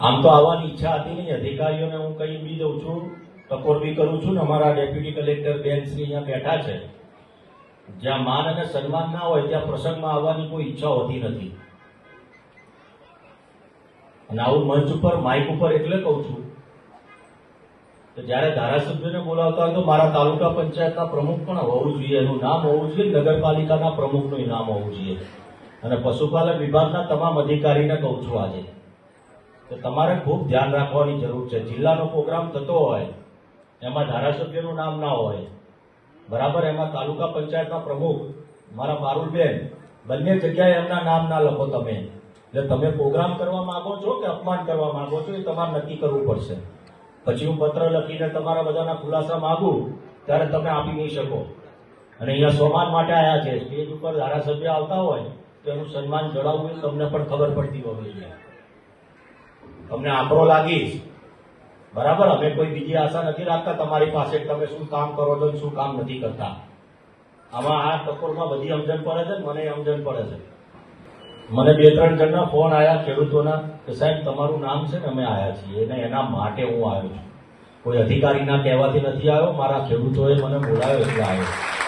આમ તો આવવાની ઈચ્છા હતી નહીં. અધિકારીઓને હું કહી બી દઉં છું, ટકોર બી કરું છું ને અમારા ડેપ્યુટી કલેક્ટર બેન અહીંયા બેઠા છે. જ્યાં માન અને સન્માન ના હોય, ત્યાં પ્રસંગમાં આવવાની કોઈ ઈચ્છા હોતી નથી. અને આવું મંચ ઉપર, માઇક ઉપર એટલે કહું છું તો જ્યારે ધારાસભ્યોને બોલાવતા હોય તો મારા તાલુકા પંચાયતના પ્રમુખ પણ હોવું જોઈએ. એનું નામ હોવું જોઈએ નગરપાલિકાના પ્રમુખનું નામ હોવું જોઈએ. અને પશુપાલન વિભાગના તમામ અધિકારીને કહું છું આજે. કે તમારે ખૂબ ધ્યાન રાખવાની જરૂર છે. જિલ્લાનો પ્રોગ્રામ થતો હોય, એમાં ધારાસભ્યનું નામ ના હોય, બરાબર, એમાં તાલુકા પંચાયતના પ્રમુખ, મારા પારુલબેન બંને જગ્યાએ એમના નામ ના લખો તમે. એટલે તમે પ્રોગ્રામ કરવા માંગો છો કે અપમાન કરવા માંગો છો, એ તમારે નક્કી કરવું પડશે. પછી હું પત્ર લખીને તમારા બધાના ખુલાસા માંગુ, ત્યારે તમે આપી નહીં શકો. અને અહીંયા સોમાન માટે આવ્યા છે. સ્ટેજ ઉપર ધારાસભ્ય આવતા હોય, તો એનું સન્માન જળાવવું તમને પણ ખબર પડતી હોવી જોઈએ તમને આંકડો લાગીશ. બરાબર? અમે કોઈ બીજી આશા નથી રાખતા. તમારી પાસે તમે શું કામ કરો છો શું કામ નથી કરતા. આમાં આ ટકોરમાં બધી સમજણ પડે છે મને સમજણ પડે છે. મને બે ત્રણ જણના ફોન આવ્યા ખેડૂતોના કે સાહેબ, તમારું નામ છે ને અમે આવ્યા છીએ અને એના માટે હું આવ્યો છું. કોઈ અધિકારીના કહેવાથી નથી આવ્યો. મારા ખેડૂતોએ મને બોલાવ્યો એટલે આવ્યો.